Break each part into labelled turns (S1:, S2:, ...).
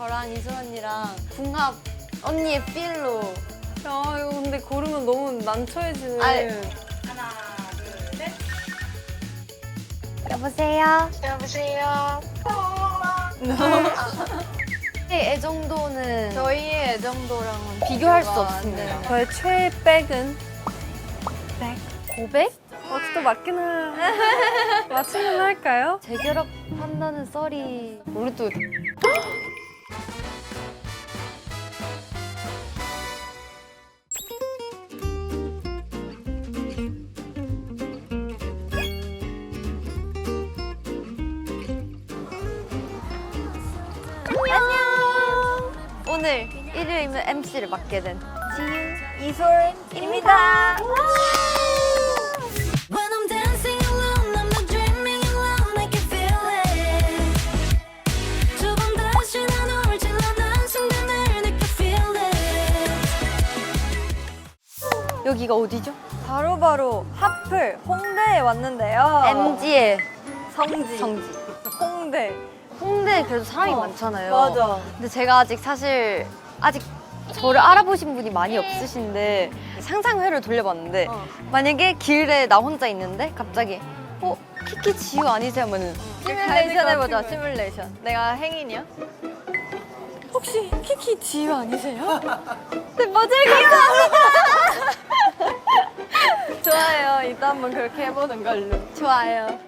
S1: 저랑 이슬 언니랑 궁합 언니의 필로.
S2: 야 이거 근데 고르면 너무 난처해지네.
S1: 아이. 여보세요.
S3: 여보세요.
S1: 애 정도는
S2: 저희의 애정도랑은
S1: 비교할 수 없습니다.
S2: 저의 최애 백은
S1: 고백?
S2: 어떻게 맞기는 맞추면 할까요?
S1: 재결합한다는 썰이 우리 또 오늘 일요일이면 MC를 맡게 된 지유 이솔입니다.
S4: When I'm dancing alone, I'm not dreaming alone. I can feel it. 조금 다시 난 울질러 난 순간을 느껴 feel it.
S1: 여기가 어디죠?
S2: 바로바로 하플 홍대에 왔는데요.
S1: MG의
S2: 성지.
S1: 성지.
S2: 홍대.
S1: 홍대에 그래도 사람이
S2: 어,
S1: 많잖아요.
S2: 맞아.
S1: 근데 제가 아직 사실 아직 저를 알아보신 분이 많이 없으신데 상상회를 돌려봤는데
S2: 어.
S1: 만약에 길에 나 혼자 있는데 갑자기 어 키키 지우 아니세요? 하면은 시뮬레이션
S2: 갈것
S1: 해보자 시뮬레이션 내가 행인이야?
S2: 혹시 키키 지유 아니세요?
S1: 네 맞아요 감사합니다
S2: 좋아요. 이따 한번 그렇게 해보는 걸로.
S1: 좋아요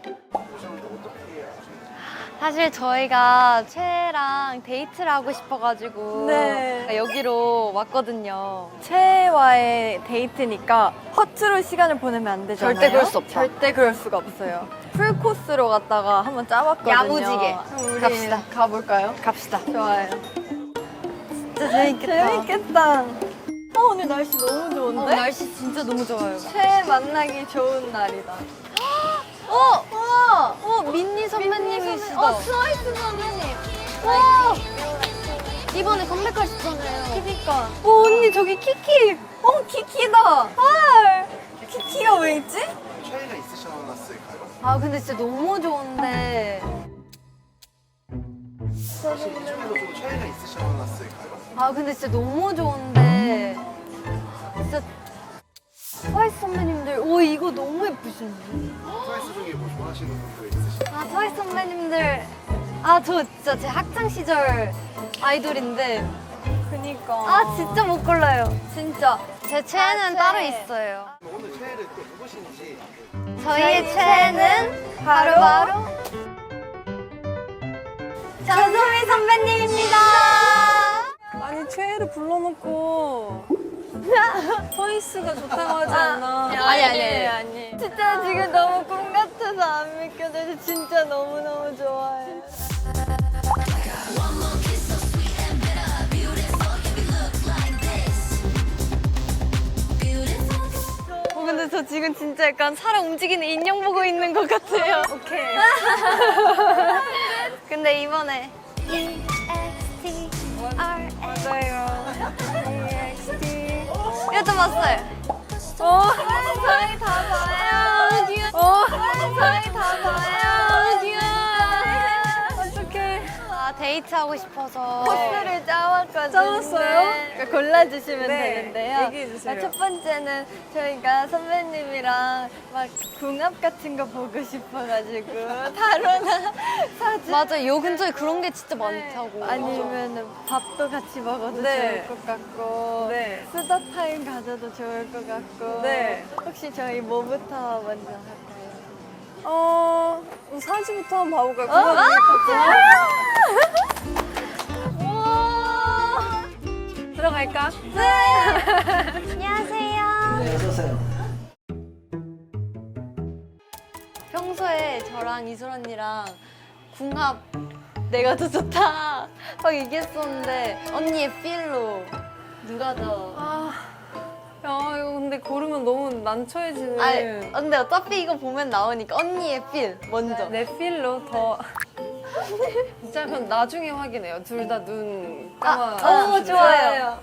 S1: 사실 저희가 최랑 데이트를 하고 싶어가지고
S2: 네.
S1: 여기로 왔거든요
S2: 최애와의 데이트니까 허투루 시간을 보내면 안 되잖아요.
S1: 절대 그럴 수 없다.
S2: 절대 그럴 수가 없어요. 풀 코스로 갔다가 한번 짜봤거든요.
S1: 야무지게.
S2: 그럼 우리
S1: 갑시다.
S2: 가볼까요?
S1: 갑시다
S2: 좋아요.
S1: 진짜 재밌겠다
S2: 재밌겠다. 어, 오늘 날씨 너무 좋은데?
S1: 어, 날씨 진짜 너무 좋아요.
S2: 최애 만나기 좋은 날이다.
S1: 어,
S2: 우와!
S1: 어 민니 선배님이시다.
S2: 어, 트와이스 선배님.
S1: 와, 이번에 컴백하셨잖아요.
S2: 키니까. 오, 언니 저기 키키. 어, 키키다. 헐. 키키가 왜 있지?
S5: 차이가 있으셨을까요?
S1: 아 근데 진짜 너무 좋은데.
S5: 혹시 이쪽에서 좀 차이가 있으셨을까요?
S1: 아 근데 진짜 너무 좋은데. 진짜 트와이스 선배님들, 오 이거 너무 예쁘신데.
S5: 트와이스 중에 뭐 좋아하시는 분들 있으신가요?
S1: 아 트와이스 선배님들. 아 저 진짜 제 학창 시절 아이돌인데.
S2: 그니까.
S1: 아 진짜 못 골라요. 진짜. 제 최애는
S2: 아, 최애.
S1: 따로 있어요.
S5: 오늘 최애를 또 누구신지
S1: 저희의 최애는 바로 바로 전소미 선배님입니다.
S2: 아니 최애를 불러놓고 트와이스가 좋다고 하지 않나?
S1: 아니, 아니,
S2: 아니.
S1: 진짜 지금 너무 꿈 같아서 안 믿겨져서 진짜 너무너무 좋아요. 어, 근데 저 지금 진짜 약간 사람 움직이는 인형 보고 있는 것 같아요.
S2: 오케이.
S1: 근데 이번에 이것도 봤어요.
S2: 어?
S1: 저희 다 봐요. 귀여워.
S2: 어?
S1: 저희 다 봐요. 데이트 하고 싶어서
S2: 코스를
S1: 짜왔거든요.
S2: 짜왔어요?
S1: 그러니까 골라주시면
S2: 네,
S1: 되는데요.
S2: 얘기해주세요.
S1: 아, 첫 번째는 저희가 선배님이랑 막 궁합 같은 거 보고 싶어가지고 타로나 사진. 맞아, 요 근처에 그런 게 진짜 많다고. 아니면 밥도 같이 먹어도
S2: 네.
S1: 좋을 것 같고.
S2: 네.
S1: 수다 타임 가져도 좋을 것 같고.
S2: 네.
S1: 혹시 저희 뭐부터 먼저 할까요?
S2: 어, 사진부터 한번 봐볼까요?
S1: 어?
S2: 궁합
S1: 아!
S2: 들어갈까?
S1: 네. 안녕하세요. 평소에 저랑 이솔 언니랑 궁합 내가 더 좋다 막 얘기했었는데 언니의 필로 누가 더?
S2: 아, 야, 이거 근데 고르면 너무 난처해지는.
S1: 아 근데 어차피 이거 보면 나오니까 언니의 필 먼저.
S2: 내 필로 더. 진짜 그럼 나중에 확인해요. 둘 다 눈 감아.
S1: 아, 어, 좋아요.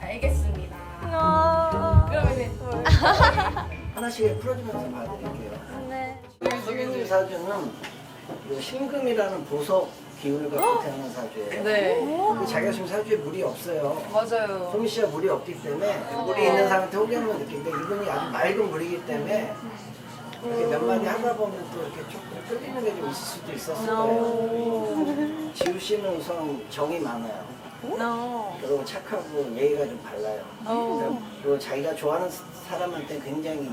S3: 알겠습니다.
S1: 어.
S3: 그러면 하나씩 풀어주면서 봐드릴게요.
S2: 네.
S3: 소민님 사주는 요 신금이라는 보석 기운을 갖고 태어난 사주예요.
S6: 네.
S3: 근데 자기가 지금 사주에 물이 없어요.
S6: 맞아요.
S3: 소민 씨가 물이 없기 때문에 물이 있는 사람한테 호감을 느끼는데 이분이 아주 맑은 물이기 때문에 이렇게 몇 마디 하다 보면 또 이렇게 조금 끌리는 게 좀 있을 수도 있었을 거예요. 지우 씨는 우선 정이 많아요. 그리고 착하고 예의가 좀 발라요. 그리고 자기가 좋아하는 사람한테 굉장히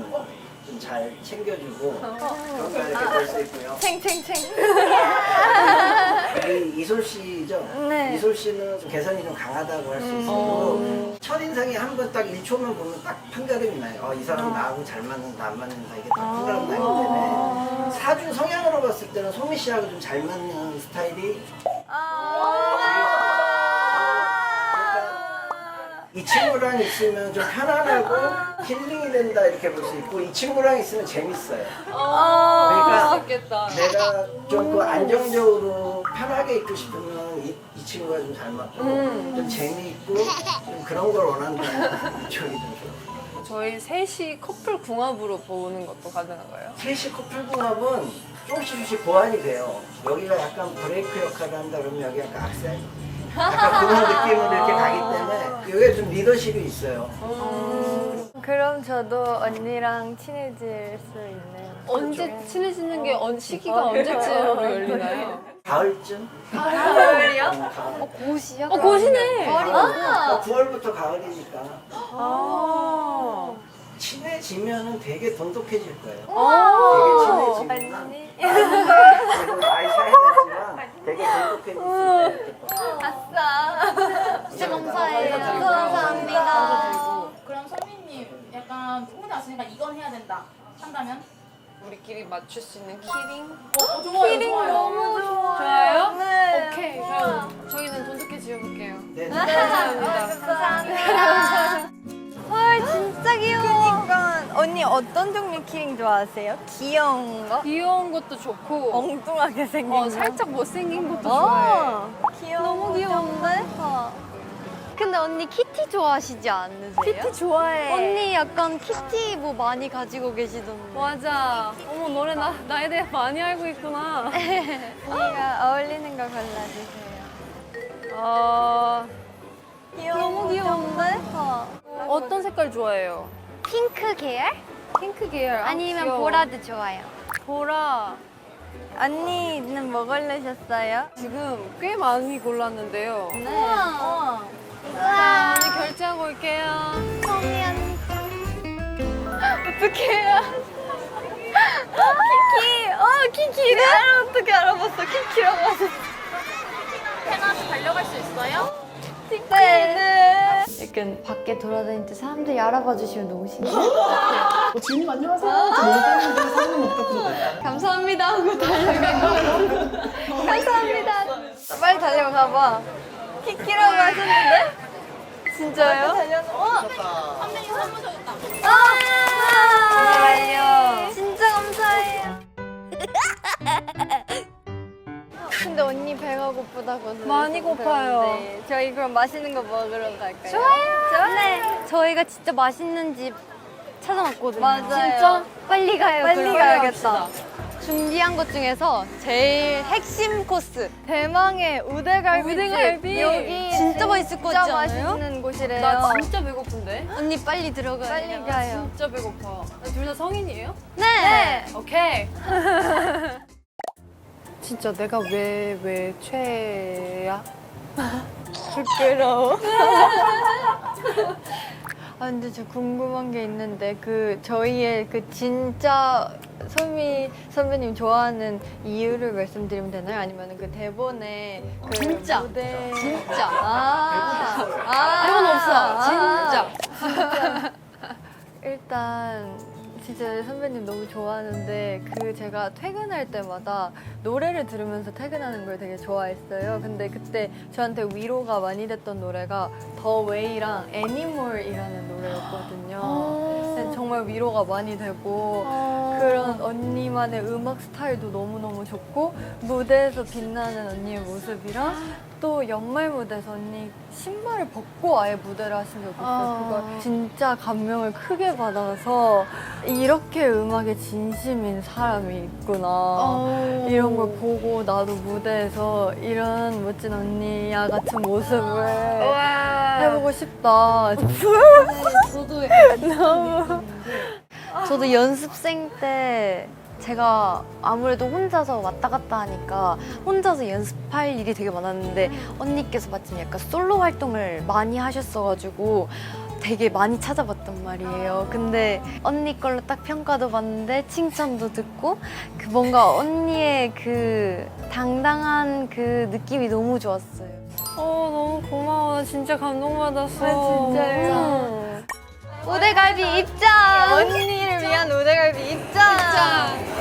S3: 좀 잘 챙겨주고 그런 거 이렇게 볼 수 있고요.
S2: 챙챙챙.
S3: 우리 이솔 씨죠?
S2: 네.
S3: 이솔 씨는 좀 개성이 좀 강하다고 할 수 있어요. 첫인상에 한번 딱 1초만 보면 딱 판가름이 나요. 어, 이 사람 나하고 잘 맞는다, 안 맞는다. 이게 딱 판가름 나기 때문에. 사주 성향으로 봤을 때는 소미 씨하고 좀 잘 맞는 스타일이 이 친구랑 있으면 좀 편안하고 힐링이 된다 이렇게 볼 수 있고 이 친구랑 있으면 재밌어요. 그러니까
S6: 있겠다.
S3: 내가 좀 그 안정적으로 편하게 있고 싶으면 이, 이 친구가 좀 잘 맞고 좀 재미있고 좀 그런 걸 원한다면 이쪽이 좀 좋아요.
S6: 저희 셋이 커플 궁합으로 보는 것도 가능한가요?
S3: 셋이 커플 궁합은 조금씩 조금씩 보완이 돼요. 여기가 약간 브레이크 역할을 한다 그러면 여기 약간 악셀? 약간 그런 느낌으로 이렇게 가기 때문에 여기가 좀 리더십이 있어요.
S2: 그럼 저도 언니랑 친해질 수 있는.
S6: 언제 친해지는 게 언, 시기가 언제쯤으로 열리나요?
S3: 가을쯤?
S2: 가을이요?
S3: 어,
S2: 고시요?
S6: 어, 고시네.
S3: 어, 9월부터 가을이니까
S6: 아.
S3: 친해지면은 되게 돈독해질 거예요.
S6: 아.
S3: 되게 친해지면
S2: 언니.
S3: 나이 차이났지만 되게 있어요.
S2: 아싸.
S3: 진짜
S2: 감사해요. 감사합니다.
S7: 그럼 선미님 약간 혼자 왔으니까 이건 해야 된다 한다면?
S6: 우리끼리 맞출 수 있는 키링?
S7: 어, 좋아요 좋아요
S2: 너무 좋아요.
S6: 좋아요?
S2: 네.
S6: 오케이. 그럼 저희는 돈독해 지어 볼게요.
S3: 네,
S2: 감사합니다. 헐 진짜 귀여워. 언니 어떤 종류 키링 좋아하세요? 귀여운 거?
S6: 귀여운 것도 좋고,
S2: 엉뚱하게 생긴
S6: 어,
S2: 거?
S6: 살짝 못생긴 것도 좋아해.
S2: 어, 귀여워. 너무 귀여운데? 근데 언니 키티 좋아하시지 않으세요? 키티 좋아해. 언니 약간 키티 뭐 많이 가지고 계시던데.
S6: 맞아. 어머, 너네 나, 나에 대해 많이 알고 있구나.
S2: 언니가 어울리는 거 골라주세요.
S6: 아,
S2: 귀여워. 너무 귀여운데?
S6: 어떤 색깔 좋아해요?
S2: 핑크 계열?
S6: 핑크 계열. 아,
S2: 아니면
S6: 귀여워.
S2: 보라도 좋아요.
S6: 보라.
S2: 언니는 뭐 고르셨어요?
S6: 지금 꽤 많이 골랐는데요.
S2: 네. 우와.
S6: 자, 언니 결제하고 올게요.
S2: 언니. 어떡해요? 키키. 어, 키키를 어떻게 알아봤어? 네. 약간 밖에 돌아다닐 때 사람들이 알아봐 주시면 너무 신기해요.
S1: 어, 지금 안녕하세요. 저 여자분들 사진 못 닦아도
S2: 감사합니다 하고 달려가는 감사합니다. 빨리 달려가 봐. 키키라고 하셨는데? 진짜요? 어?
S7: 선배님 선물 줬다
S2: 아! 진짜 감사해요. 근데 언니 배가 고프다고
S6: 많이 고파요.
S2: 들었는데 저희 그럼 맛있는 거 먹으러 갈까요? 좋아요. 네. 저희가 진짜 맛있는 집 찾아왔거든요. 맞아요. 진짜? 빨리 가요. 빨리
S6: 그럼.
S2: 가야겠다. 준비한 것 중에서 제일 핵심 코스 대망의 우대갈비
S6: 우대갈비.
S2: 여기 진짜 맛있을 것 같지 않아요? 맛있는 곳이래요
S6: 나 진짜 배고픈데?
S2: 언니 빨리 들어가요 빨리 가요
S6: 진짜 배고파. 둘 다 성인이에요?
S2: 네.
S6: 오케이. 진짜 내가 왜, 왜 최야?
S2: 부끄러워 아 근데 저 궁금한 게 있는데 그 저희의 그 진짜 소미 선배님 좋아하는 이유를 말씀드리면 되나요? 아니면 그 대본에 그
S6: 진짜.
S2: 무대 진짜 아, 아
S6: 대본 없어.
S2: 아.
S6: 진짜.
S2: 일단 진짜 선배님 너무 좋아하는데 그 제가 퇴근할 때마다 노래를 들으면서 퇴근하는 걸 되게 좋아했어요. 근데 그때 저한테 위로가 많이 됐던 노래가 더 웨이랑 애니몰이라는 노래였거든요. 근데 정말 위로가 많이 되고 그런
S1: 언니만의 음악 스타일도 너무너무 좋고 무대에서 빛나는 언니의 모습이랑 또 연말 무대에서 언니 신발을 벗고 아예 무대를 하신 적이 있어요. 그걸 진짜 감명을 크게 받아서 이렇게 음악에 진심인 사람이 있구나. 이런 걸 보고 나도 무대에서 이런 멋진 언니야 같은 모습을 해보고 싶다.
S2: 저도
S1: 너무. 저도 연습생 때 제가 아무래도 혼자서 왔다 갔다 하니까 혼자서 연습할 일이 되게 많았는데 언니께서 마침 약간 솔로 활동을 많이 하셨어가지고 되게 많이 찾아봤단 말이에요. 근데 언니 걸로 딱 평가도 받는데 칭찬도 듣고 그 뭔가 언니의 그 당당한 그 느낌이 너무 좋았어요.
S2: 어 너무 고마워. 나 진짜 감동받았어.
S1: 아, 진짜요?
S2: 음.
S1: 우대갈비 입장! 언니를 위한 우대갈비 입장!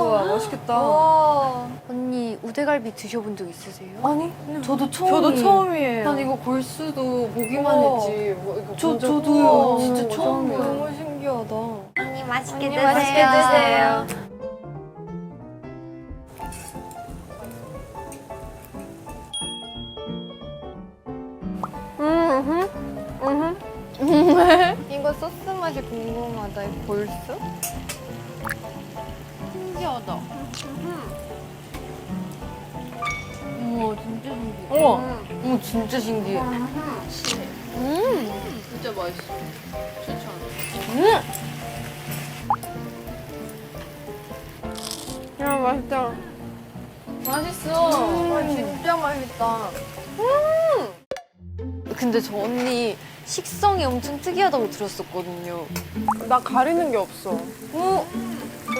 S2: 우와 멋있겠다.
S1: 와. 언니 우대갈비 드셔본 적 있으세요?
S2: 아니
S1: 저도
S2: 저도
S1: 처음이에요.
S2: 난 이거 골수도 보기만
S1: 우와.
S2: 했지. 뭐 이거 저본 적-. 우와,
S1: 진짜
S2: 진짜
S1: 처음이에요.
S2: 처음이야.
S1: 너무 신기하다.
S8: 언니 맛있게
S1: 언니
S8: 드세요.
S1: 맛있게 드세요. 음, 음, 음. 이거 소스 맛이 궁금하다. 이 골수?
S2: 신기하다.
S1: 우와, 진짜 신기해.
S2: 우와.
S1: 음, 진짜 신기해.
S2: 진짜 맛있어. 추천. 야 맛있다. 맛있어.
S1: 음, 진짜 맛있다. 근데 저 언니 식성이 엄청 특이하다고 들었었거든요.
S6: 나 가리는 게 없어.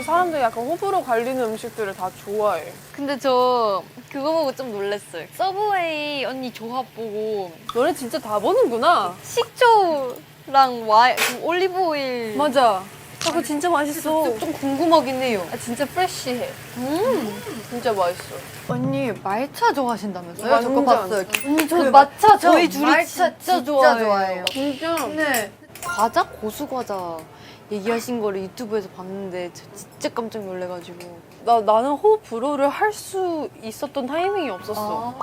S6: 그 사람들이 약간 호불호 갈리는 음식들을 다 좋아해.
S1: 근데 저 그거 보고 좀 놀랐어요. 서브웨이 언니 조합 보고
S6: 너네 진짜 다 보는구나.
S1: 식초랑 와이, 그 올리브 오일
S6: 맞아. 아, 그거 진짜 맛있어.
S1: 좀 궁금하긴 해요.
S6: 아, 진짜 프레쉬해. 음. 진짜 맛있어.
S1: 언니 말차 좋아하신다면서요?
S6: 완전.
S1: 저거 봤어요.
S6: 언니
S1: 그 matcha 저희
S6: 저
S1: 둘이
S6: 말차
S1: 진짜, 좋아해요.
S6: 진짜.
S1: 네. 과자 고수 과자 얘기하신 거를 유튜브에서 봤는데 저 진짜 깜짝 놀래가지고.
S6: 나, 나는 호불호를 할 수 있었던 타이밍이 없었어.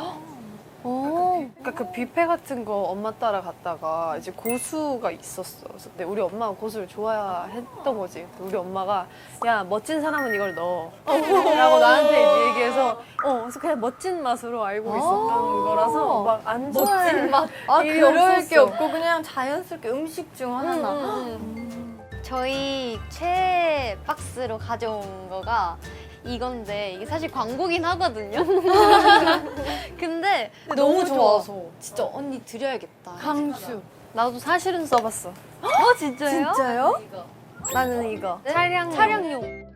S1: 어.
S6: 그러니까 그 뷔페 같은 거 엄마 따라 갔다가 이제 고수가 있었어. 그래서 근데 우리 엄마가 고수를 좋아했던 거지. 근데 우리 엄마가 야 멋진 사람은 이걸 넣어. 라고 나한테 이제 얘기해서 어 그래서 그냥 멋진 맛으로 알고 있었던 거라서 막 안 좋아해.
S1: 멋진 맛. 아 그럴. 게 없고 그냥 자연스럽게 음식 중 하나.
S6: 음,
S1: 저희 최애 박스로 가져온 거가 이건데 이게 사실 광고긴 하거든요. 근데 너무 좋아 서 진짜 언니 드려야겠다. 강수.
S6: 나도 사실은 써봤어.
S1: 어 진짜요? 진짜요?
S6: 나는 이거.
S1: 차량 차량용.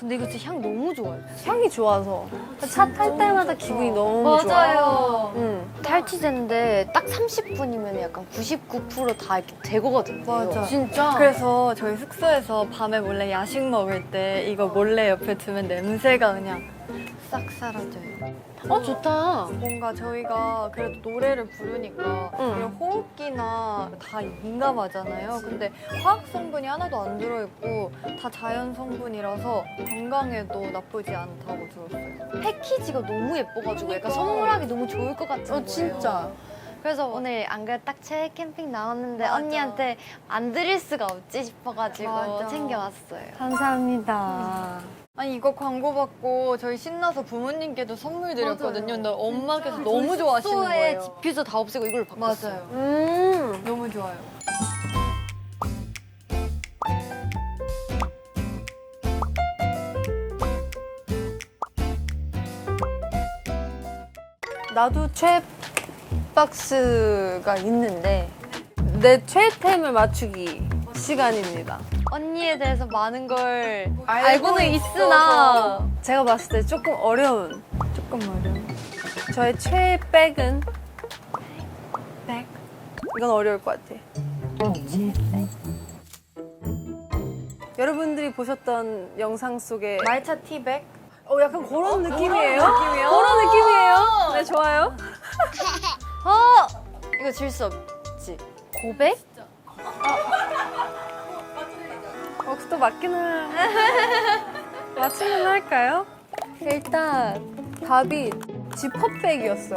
S1: 근데 이거 진짜 향 너무 좋아요.
S6: 향이 좋아서 차 탈 때마다 기분이 너무 좋아.
S1: 맞아요.
S6: 응.
S1: 탈취제인데 딱 30분이면 약간 99%다 이렇게 제거거든요.
S6: 맞아.
S1: 진짜. 그래서 저희 숙소에서 밤에 몰래 야식 먹을 때 이거 몰래 옆에 두면 냄새가 그냥 싹 사라져요.
S6: 어 좋다.
S1: 뭔가 저희가 그래도 노래를 부르니까
S6: 응.
S1: 이런 호흡기나 다 민감하잖아요. 근데 화학 성분이 하나도 안 들어있고 다 자연 성분이라서 건강에도 나쁘지 않다고 들었어요. 패키지가 너무 예뻐가지고 약간 선물하기 너무 좋을 것 같은 거예요.
S6: 어 진짜.
S1: 그래서 오늘 안 그래도 딱 최애 캠핑 나왔는데
S8: 맞아.
S1: 언니한테 안 드릴 수가 없지 싶어가지고
S8: 맞아.
S1: 챙겨왔어요.
S6: 감사합니다.
S1: 아니 이거 광고 받고 저희 신나서 부모님께도 선물 드렸거든요. 근데 엄마께서 너무 좋아하시는
S8: 숙소에
S1: 거예요. 디퓨저 다 없애고 이걸 바꿨어요. 맞아요.
S6: 음.
S1: 너무 좋아요.
S6: 나도 최 박스가 있는데 내 최애템을 맞추기 시간입니다.
S1: 언니에 대해서 많은 걸
S6: 알고
S1: 알고는 있으나
S6: 제가 봤을 때 조금 어려운
S1: 조금 어려워.
S6: 저의 최애 백은 백. 이건 어려울 것 같아. 여러분들이 보셨던 영상 속에
S1: 말차 티백?
S6: 어 약간 그런 느낌이에요. 그런 느낌이에요. 네 좋아요.
S1: 어! 이거 질 수 없지. 고백?
S6: 또 해. 맞추면 할까요?
S1: 일단
S6: 답이 지퍼백이었어요.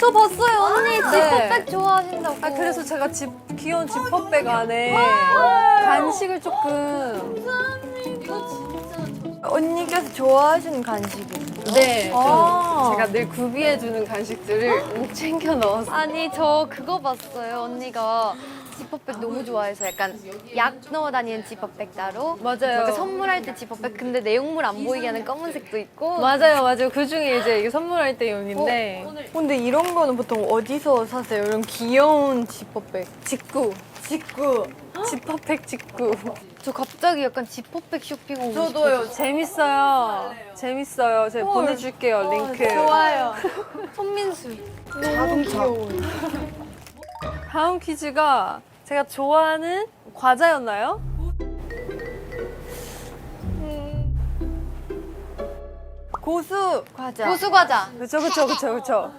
S1: 저 봤어요 언니
S6: 네.
S1: 지퍼백 좋아하신다고.
S6: 아 그래서 제가 집 귀여운 지퍼백 안에 간식을 조금
S1: 언니께서 좋아하시는 간식이.
S6: 네,
S1: 아.
S6: 제가 늘 구비해 주는 간식들을 챙겨 넣었어요.
S1: 아니 저 그거 봤어요. 언니가 지퍼백 너무 좋아해서 약간 약 넣어 다니는 지퍼백 따로.
S6: 맞아요.
S1: 그러니까 선물할 때 지퍼백 근데 내용물 안 보이게 하는 검은색도 있고.
S6: 맞아요, 맞아요. 그 중에 이제 이게 선물할 때 용인데
S1: 근데 이런 거는 보통 어디서 사세요? 이런 귀여운 지퍼백.
S6: 직구,
S1: 직구.
S6: 지퍼백 직구.
S1: 저 갑자기 약간 지퍼백 쇼핑하고
S6: 저도요. 재밌어요. 재밌어요. 제가 보내줄게요 링크.
S1: 좋아요. 손민수. 자동차.
S6: 다음 퀴즈가 제가 좋아하는 과자였나요?
S1: 고수 과자. 고수 과자.
S6: 그쵸, 그쵸, 그쵸, 그쵸.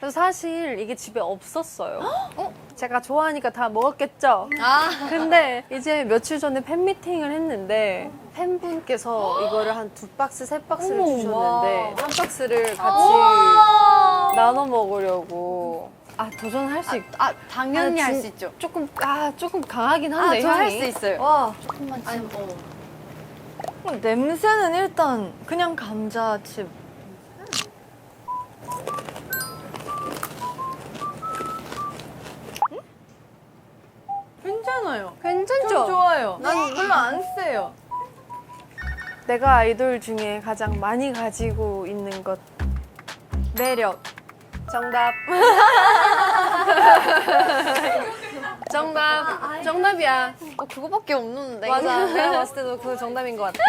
S6: 그래서 사실 이게 집에 없었어요. 제가 좋아하니까 다 먹었겠죠?
S1: 아.
S6: 근데 이제 며칠 전에 팬 미팅을 했는데 팬분께서 이거를 한 두 박스, 세 박스를
S1: 어머,
S6: 주셨는데
S1: 와.
S6: 한 박스를 같이 나눠 먹으려고 아 도전할 수 있...
S1: 아 당연히
S6: 아,
S1: 할
S6: 진-
S1: 수 있죠.
S6: 조금 아 조금 강하긴 한데
S1: 아, 저 할. 수 있어요.
S6: 와
S1: 조금만 참. 어, 냄새는 일단 그냥 감자칩. 괜찮아요.
S6: 괜찮죠?
S1: 전 좋아요. 난 별로 안 세요.
S6: 내가 아이돌 중에 가장 많이 가지고 있는 것
S1: 매력.
S6: 정답. 정답. 정답이야.
S1: 어, 그거밖에 없는데.
S6: 맞아. 내가 봤을 때도 그거 정답인 것 같아.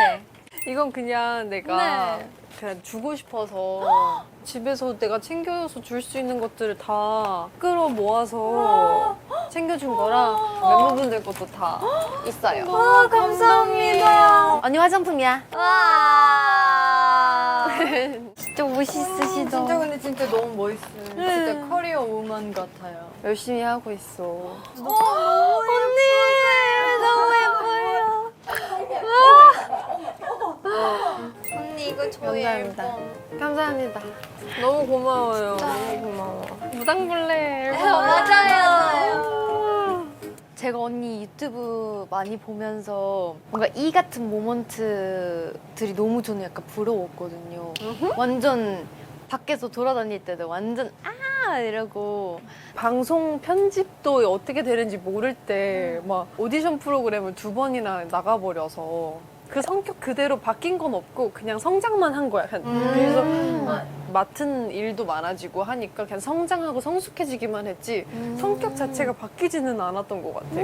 S6: 이건 그냥 내가
S1: 네.
S6: 그냥 주고 싶어서 집에서 내가 챙겨서 줄 수 있는 것들을 다 끌어 모아서 챙겨준 거라 멤버분들 것도 다 있어요.
S1: 와, 감사합니다.
S6: 언니 화장품이야.
S1: 와. 진짜 멋있으시다.
S2: 진짜 근데 진짜 너무 멋있어요. 진짜 커리어 우먼 같아요.
S6: 열심히 하고 있어.
S1: 언니 너무 예뻐요. 언니 이거 저의
S6: 감사합니다.
S1: 앨범.
S6: 감사합니다. 너무 고마워요. 너무 고마워. 무당벌레 앨범.
S1: 맞아요. 제가 언니 유튜브 많이 보면서 뭔가 이 같은 모먼트들이 너무 저는 약간 부러웠거든요. 완전 밖에서 돌아다닐 때도 완전 아 이러고
S6: 방송 편집도 어떻게 되는지 모를 때 막 오디션 프로그램을 두 번이나 나가버려서 그 성격 그대로 바뀐 건 없고 그냥 성장만 한 거야. 그냥 그래서 맡은 일도 많아지고 하니까 그냥 성장하고 성숙해지기만 했지 성격 자체가 바뀌지는 않았던 것 같아.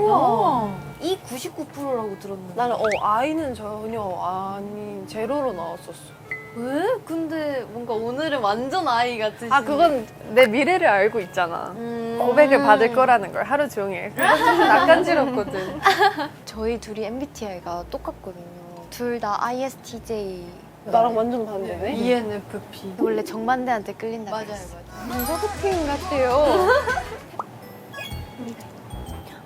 S1: 이 99%라고 들었는데.
S6: 나는 어 아이는 전혀 아니 제로로 나왔었어.
S1: 왜? 근데 뭔가 오늘은 완전 아이 같으시.
S6: 아 그건 내 미래를 알고 있잖아.
S1: 음.
S6: 고백을 받을 거라는 걸 하루 종일. 그거 좀 낯간지럽거든.
S1: 저희 둘이 MBTI가 똑같거든요. 둘 다 ISTJ.
S6: 나랑 완전 반대네.
S2: ENFP.
S1: 원래 정반대한테 끌린다.
S2: 맞아요,
S1: 그랬어.
S2: 맞아요.
S6: 소개팅 같아요.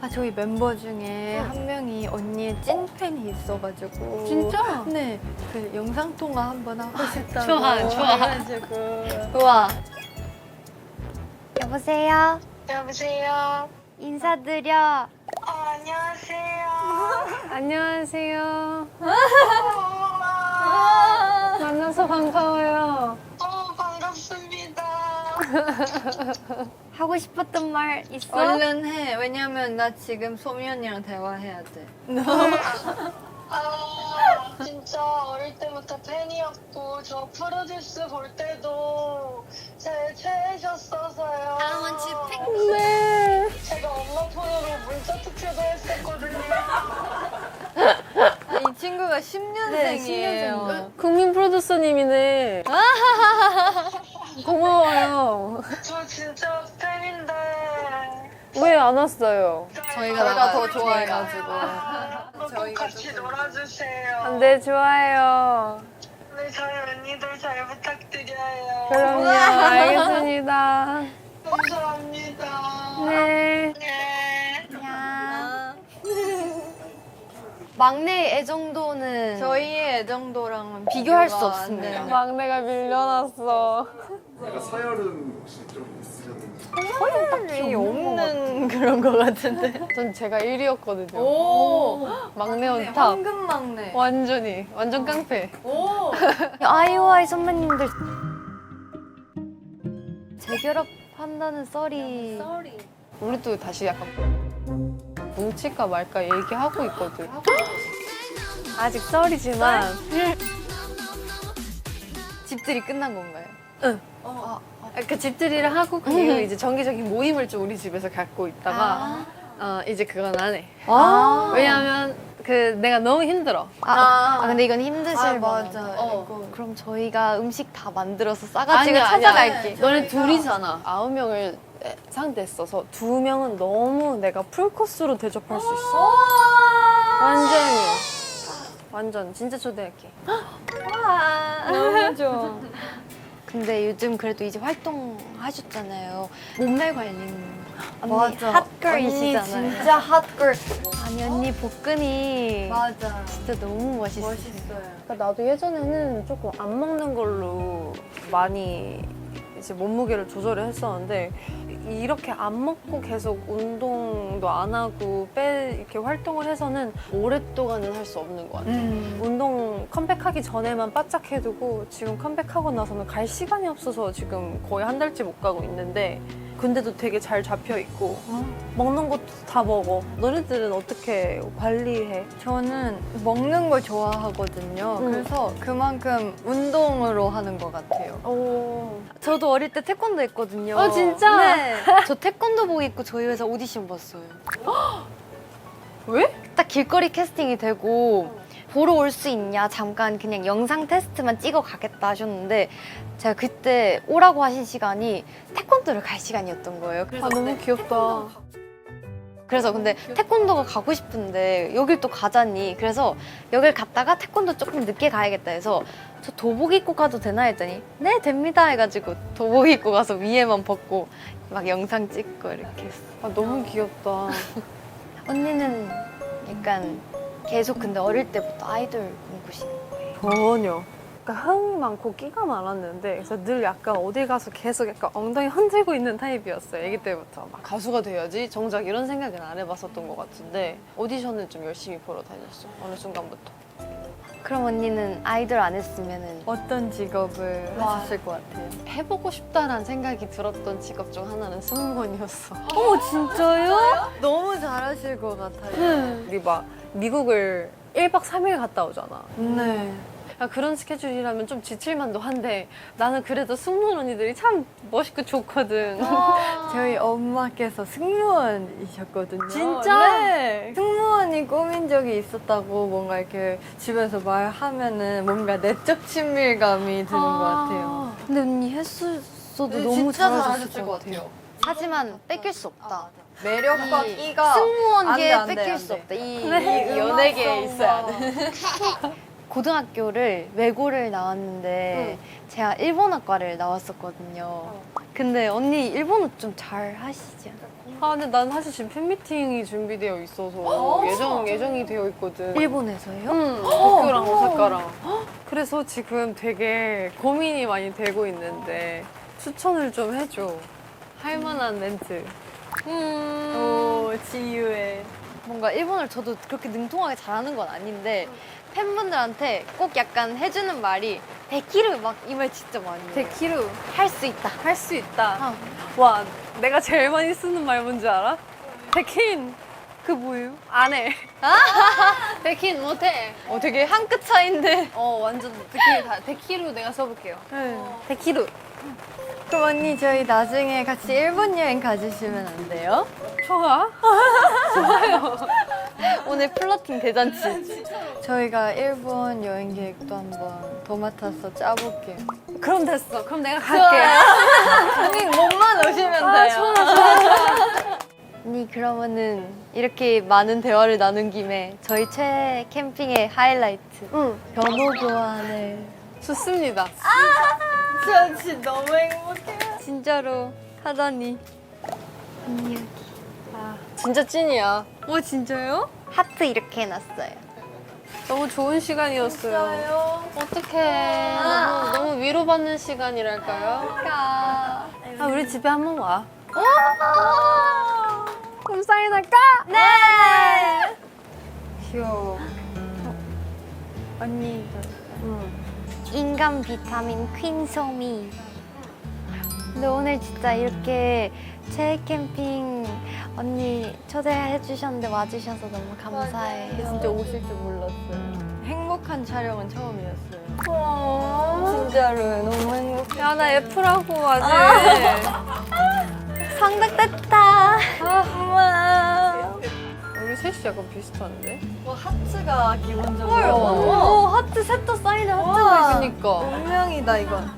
S1: 아 저희 멤버 중에 한 명이 언니의 찐 팬이 있어가지고.
S2: 진짜?
S1: 네. 그 영상 통화 한번 하고 싶다고.
S2: 좋아, 좋아.
S1: 해가지고. 우와. 여보세요.
S8: 여보세요.
S1: 인사드려.
S8: 어, 안녕하세요.
S6: 안녕하세요.
S8: 어 머.
S6: 만나서 반가워요.
S8: 어, 반갑습니다.
S1: 하고 싶었던 말 있어?
S2: 얼른 해. 왜냐면 나 지금 소미 언니랑 대화해야 돼.
S8: 아, 진짜 어릴 때부터 팬이었고, 저 프로듀스 볼 때도 제 최애셨어서요.
S6: 네.
S8: 제가 엄마 폰으로 문자 투표도 했었거든요.
S2: 이 친구가 10년생이에요.
S6: 국민 프로듀서님이네. 고마워요.
S8: 저 진짜 팬인데.
S6: 왜 안 왔어요?
S2: 저희가 나가요. 더 좋아해가지고.
S8: 꼭 같이 놀아주세요.
S6: 안 돼, 좋아요.
S8: 네, 저희 언니들 잘 부탁드려요.
S6: 그럼요, 알겠습니다.
S8: 감사합니다.
S6: 네.
S8: 네.
S1: 막내 애정도는 저희의 애정도랑은 비교할 수 없습니다.
S6: 막내가 밀려났어.
S5: 제가 서열은 혹시 좀 있으셨는지
S1: 딱히 없는 그런 거 같은데.
S6: 전 제가 1위였거든요.
S2: 오.
S6: 막내 온탑.
S1: 황금 막내.
S6: 완전히 완전 깡패.
S2: 오.
S1: 아이오아이 선배님들 재결합 한다는 썰이
S6: 우리도 다시 약간 뭉칠까 말까 얘기하고 있거든. 아직 썰이지만
S1: 집들이 끝난 건가요?
S6: 그 집들이를 하고 그 이후로 이제 정기적인 모임을 좀 우리 집에서 갖고 있다가 어, 이제 그건 안 해.
S1: 아.
S6: 왜냐하면 그 내가 너무 힘들어.
S1: 아, 아, 근데 이건 힘드실
S2: 아. 맞아.
S1: 어. 그럼 저희가 음식 다 만들어서 싸가지고
S6: 아니야, 아니야.
S1: 찾아갈게.
S6: 너네 둘이잖아. 아홉 명을 상대했어서 두 명은 너무 내가 풀코스로 대접할 수 있어. 완전히. 완전 진짜 초대할게.
S1: 너무 좋아. 근데 요즘 그래도 이제 활동하셨잖아요. 몸매 관리는 언니
S2: 맞아.
S1: 핫걸이시잖아요.
S2: 언니 진짜 핫걸.
S1: 아니 언니 복근이
S2: 맞아.
S1: 진짜 너무 멋있어요.
S2: 멋있어요.
S6: 그러니까 나도 예전에는 조금 안 먹는 걸로 많이 이제 몸무게를 조절을 했었는데 이렇게 안 먹고 계속 운동도 안 하고 빼 이렇게 활동을 해서는 오랫동안은 할 수 없는 것 같아요.
S1: 음.
S6: 운동 컴백하기 전에만 바짝 해두고 지금 컴백하고 나서는 갈 시간이 없어서 지금 거의 한 달째 못 가고 있는데 근데도 되게 잘 잡혀 있고 먹는 것도 다 먹어. 너네들은 어떻게 관리해?
S1: 저는 먹는 걸 좋아하거든요.
S6: 음.
S1: 그래서 그만큼 운동으로 하는 것 같아요.
S6: 오.
S1: 저도 어릴 때 태권도 했거든요.
S6: 어, 진짜?
S1: 네. 저 태권도복 입고 저희 회사 오디션 봤어요.
S6: 왜?
S1: 딱 길거리 캐스팅이 되고 보러 올 수 있냐 잠깐 그냥 영상 테스트만 찍어 가겠다 하셨는데 제가 그때 오라고 하신 시간이 태권도를 갈 시간이었던 거예요. 그래서,
S6: 아 너무 귀엽다.
S1: 그래서 근데 태권도가 가고 싶은데 여길 또 가자니 그래서 여길 갔다가 태권도 조금 늦게 가야겠다 해서 저 도복 입고 가도 되나 했더니 네 됩니다 해가지고 도복 입고 가서 위에만 벗고 막 영상 찍고 이렇게 했어.
S6: 아 너무 귀엽다.
S1: 언니는 약간 계속 근데 어릴 때부터 아이돌 꿈꾸시는 거예요?
S6: 전혀. 그러니까 흥이 많고 끼가 많았는데 그래서 늘 약간 어디 가서 계속 약간 엉덩이 흔들고 있는 타입이었어요. 아기 때부터 막 가수가 돼야지 정작 이런 생각은 안 해봤었던 것 같은데 오디션을 좀 열심히 보러 다녔어. 어느 순간부터.
S1: 그럼 언니는 아이돌 안 했으면 어떤 직업을 하셨을 것 같아요?
S6: 해보고 싶다라는 생각이 들었던 직업 중 하나는 승무원이었어.
S1: 어 진짜요? 너무 잘하실 것 같아요.
S6: 우리 막 미국을 1박 3일 갔다 오잖아.
S1: 네.
S6: 야, 그런 스케줄이라면 좀 지칠만도 한데 나는 그래도 승무원 언니들이 참 멋있고 좋거든.
S1: 저희 엄마께서 승무원이셨거든요.
S6: 진짜?
S1: 네. 승무원이 꿈인 적이 있었다고 뭔가 이렇게 집에서 말하면은 뭔가 내적 친밀감이 드는 것 같아요. 근데 언니 했었어도 너무
S2: 진짜
S1: 잘하셨을
S2: 잘하셨을
S1: 것 같아요. 하지만 뺏길 수 없다.
S2: 매력과
S1: 이
S2: 끼가
S1: 승무원계에
S2: 안 돼, 안 돼,
S1: 뺏길
S2: 안
S1: 수
S2: 돼.
S1: 없다. 이,
S6: 네.
S1: 이 연예계에 있어야 돼. 고등학교를 외고를 나왔는데 제가 일본어과를 나왔었거든요. 근데 언니 일본어 좀 잘 하시지 않아요?
S6: 아 근데 난 사실 지금 팬미팅이 준비되어 있어서 예정 예정이 되어 있거든.
S1: 일본에서요?
S6: 응, 도쿄랑 오사카랑. 그래서 지금 되게 고민이 많이 되고 있는데 추천을 좀 해줘. 할 만한 멘트. 음.
S1: 오 지유해. 뭔가 일본어를 저도 그렇게 능통하게 잘하는 건 아닌데 팬분들한테 꼭 약간 해주는 말이 데키르 막이 말 진짜 많이 해요.
S6: 데키루
S1: 할 수 있다.
S6: 할 수 있다.
S1: 아,
S6: 와, 내가 제일 많이 쓰는 말 뭔지 알아? 데킨
S1: 그 뭐예요?
S6: 안 해. 데킨 못해.
S1: 어 되게 한 끗 차인데.
S6: 어 완전 데키루 다 데키루 내가 써볼게요.
S1: 네.
S6: 데키루.
S1: 그럼 언니 저희 나중에 같이 일본 여행 가주시면 안 돼요?
S6: 좋아.
S1: 오늘 플러팅 대잔치. 저희가 일본 여행 계획도 한번 도맡아서 짜볼게요.
S6: 그럼 됐어. 그럼 내가 갈게.
S1: 언니 몸만 오시면
S6: 아,
S1: 돼요. 언니 그러면은 이렇게 많은 대화를 나눈 김에 저희 최애 캠핑의 하이라이트
S6: 응,
S1: 변호 교환을
S6: 좋습니다.
S1: 저 진짜 너무 행복해요. 진짜로 하다니. 언니 여기.
S6: 아, 진짜 찐이야.
S1: 어 진짜요? 하트 이렇게 해놨어요.
S6: 너무 좋은 시간이었어요. 어떡해. 너무, 너무 위로받는 시간이랄까요? 아, 우리 집에 한 번 와. 그럼 사인 할까?
S1: 네.
S6: 귀여워.
S1: 언니. 인간 비타민 퀸소미. 근데 오늘 진짜 이렇게 최애 캠핑 언니 초대해 주셨는데 와주셔서 너무 감사해요.
S2: 진짜 오실 줄 몰랐어요. 행복한 촬영은 처음이었어요.
S1: 진짜로 너무 행복해.
S6: 야, 나 F라고 아직.
S1: 성덕됐다. 고마워.
S6: 우리 셋이 약간 비슷한데?
S2: 뭐 하트가 기본적으로.
S6: 헐,
S1: 오, 하트 셋다 사인을 하트가 있어.
S6: 그니까.
S2: 운명이다 이건.